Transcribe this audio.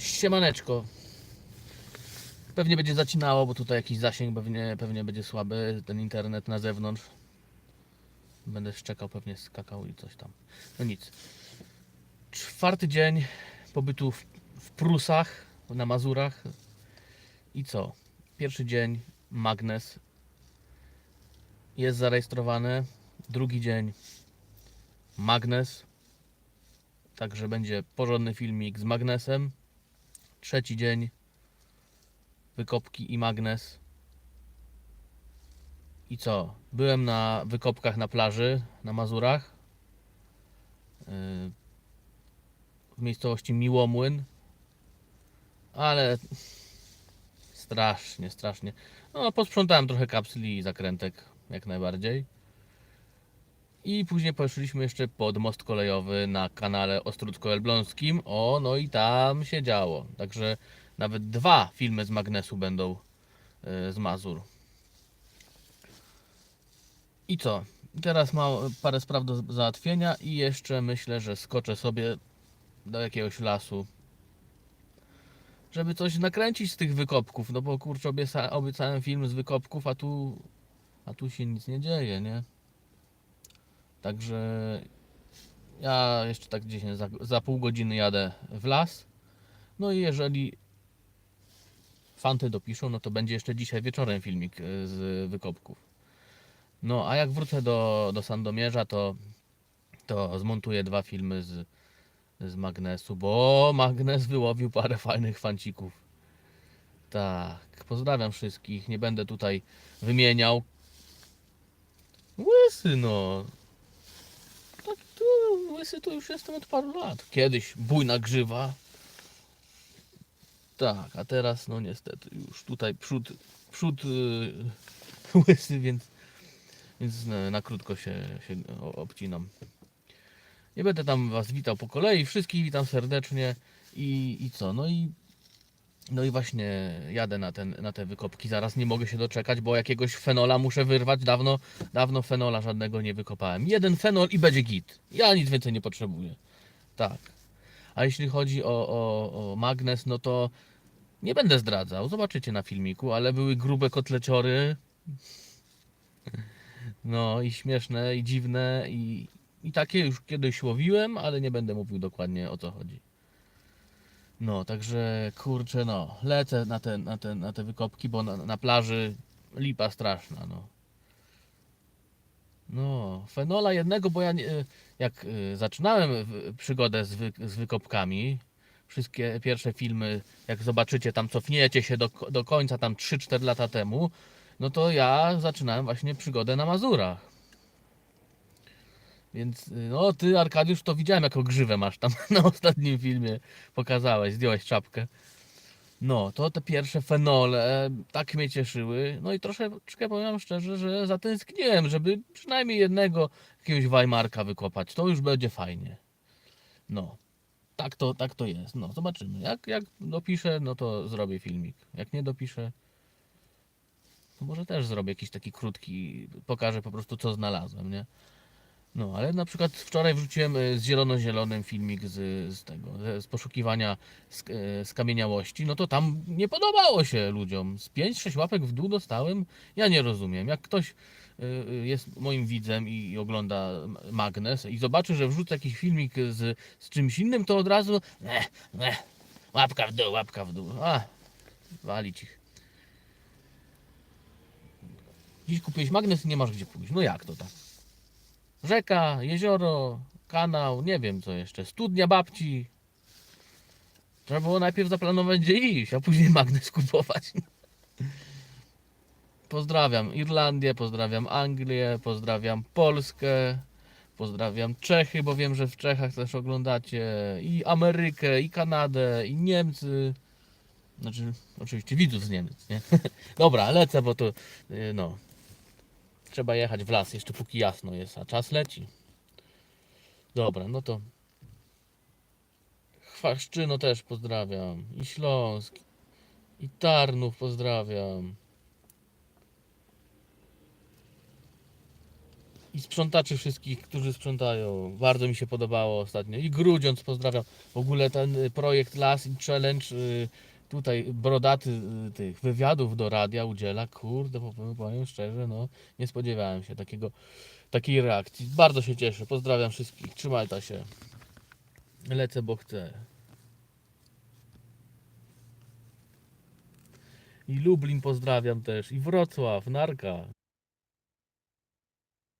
Siemaneczko. Pewnie będzie zacinało, bo tutaj jakiś zasięg pewnie, pewnie będzie słaby, ten internet na zewnątrz. Będę szczekał, pewnie skakał i coś tam. No nic. Czwarty dzień pobytu w, w Prusach, na Mazurach. I co? Pierwszy dzień magnes jest zarejestrowany. Drugi dzień magnes. Także będzie porządny filmik z magnesem. Trzeci dzień wykopki i magnes. I co? Byłem na wykopkach na plaży na Mazurach. Yy, W miejscowości Miłomłyn. Ale strasznie, strasznie. No, posprzątałem trochę kapsli i zakrętek, jak najbardziej. I później poszliśmy jeszcze pod most kolejowy na kanale Ostródzko-Elbląskim. O, no i tam się działo. Także nawet dwa filmy z magnesu będą e, z Mazur. I co? Teraz mam parę spraw do załatwienia i jeszcze myślę, że skoczę sobie do jakiegoś lasu, żeby coś nakręcić z tych wykopków. No bo kurczę, obieca- obiecałem film z wykopków, a tu, a tu się nic nie dzieje, nie? Także ja jeszcze tak gdzieś za, za pół godziny jadę w las. No i jeżeli fanty dopiszą, no to będzie jeszcze dzisiaj wieczorem filmik y, z wykopków. No a jak wrócę do, do Sandomierza, to, to zmontuję dwa filmy z, z magnesu, bo magnes wyłowił parę fajnych fancików. Tak, pozdrawiam wszystkich. Nie będę tutaj wymieniał. Łysy no. Łysy to już jestem od paru lat. Kiedyś bujna grzywa. Tak, a teraz no niestety już tutaj przód, przód yy, łysy, więc, więc na, na krótko się, się obcinam. Nie będę tam was witał po kolei, wszystkich witam serdecznie i, i co, no i no i właśnie jadę na, ten, na te wykopki, zaraz nie mogę się doczekać, bo jakiegoś fenola muszę wyrwać, dawno, dawno fenola żadnego nie wykopałem. Jeden fenol i będzie git, ja nic więcej nie potrzebuję. Tak. A jeśli chodzi o, o, o magnes, no to nie będę zdradzał, zobaczycie na filmiku, ale były grube kotleciory. No i śmieszne, i dziwne, i, i takie już kiedyś łowiłem, ale nie będę mówił dokładnie o co chodzi. No, także kurczę, no, lecę na te, na te, na te wykopki, bo na, na plaży lipa straszna, no. No, fenola jednego, bo ja nie, jak y, zaczynałem przygodę z, wy, z wykopkami, wszystkie pierwsze filmy, jak zobaczycie, tam cofniecie się do, do końca, tam 3-4 lata temu, no to ja zaczynałem właśnie przygodę na Mazurach. Więc, y, no ty Arkadiusz to widziałem jako grzywę masz tam na ostatnim filmie, pokazałeś, zdjąłeś czapkę. No, to te pierwsze fenole e, tak mnie cieszyły. No i troszeczkę powiem szczerze, że zatęskniłem, żeby przynajmniej jednego jakiegoś Weimarka wykopać. To już będzie fajnie. No, tak to, tak to jest. No, zobaczymy. Jak, jak dopiszę, no to zrobię filmik. Jak nie dopiszę, to może też zrobię jakiś taki krótki, pokażę po prostu co znalazłem, nie? No, ale na przykład wczoraj wrzuciłem e, z zielono-zielonym filmik z, z tego, z, poszukiwania e, skamieniałości, no to tam nie podobało się ludziom. Z 5-6 łapek w dół dostałem. Ja nie rozumiem. Jak ktoś e, jest moim widzem i, ogląda Magnes i zobaczy, że wrzucę jakiś filmik z, z czymś innym, to od razu ne, ne, łapka w dół, łapka w dół. A, walić ich. Dziś kupiłeś magnes i nie masz gdzie pójść. No jak to tak? Rzeka, jezioro, kanał, nie wiem co jeszcze, studnia babci. Trzeba było najpierw zaplanować gdzie iść, a później magnes kupować. Pozdrawiam Irlandię, pozdrawiam Anglię, pozdrawiam Polskę, pozdrawiam Czechy, bo wiem, że w Czechach też oglądacie i Amerykę, i Kanadę, i Niemcy. Znaczy, oczywiście widzów z Niemiec, nie? Dobra, lecę, bo to, yy, no, Trzeba jechać w las, jeszcze póki jasno jest, a czas leci. Dobra, no to. Chwaszczyno też pozdrawiam. I Śląsk. I Tarnów pozdrawiam. I sprzątaczy wszystkich, którzy sprzątają. Bardzo mi się podobało ostatnio. I Grudziądz pozdrawiam. W ogóle ten y, projekt Las i Challenge y, tutaj brodaty y, tych wywiadów do radia udziela. Kurde, powiem, szczerze, no nie spodziewałem się takiego, takiej reakcji. Bardzo się cieszę. Pozdrawiam wszystkich. Trzymaj ta się. Lecę, bo chcę. I Lublin pozdrawiam też. I Wrocław, Narka.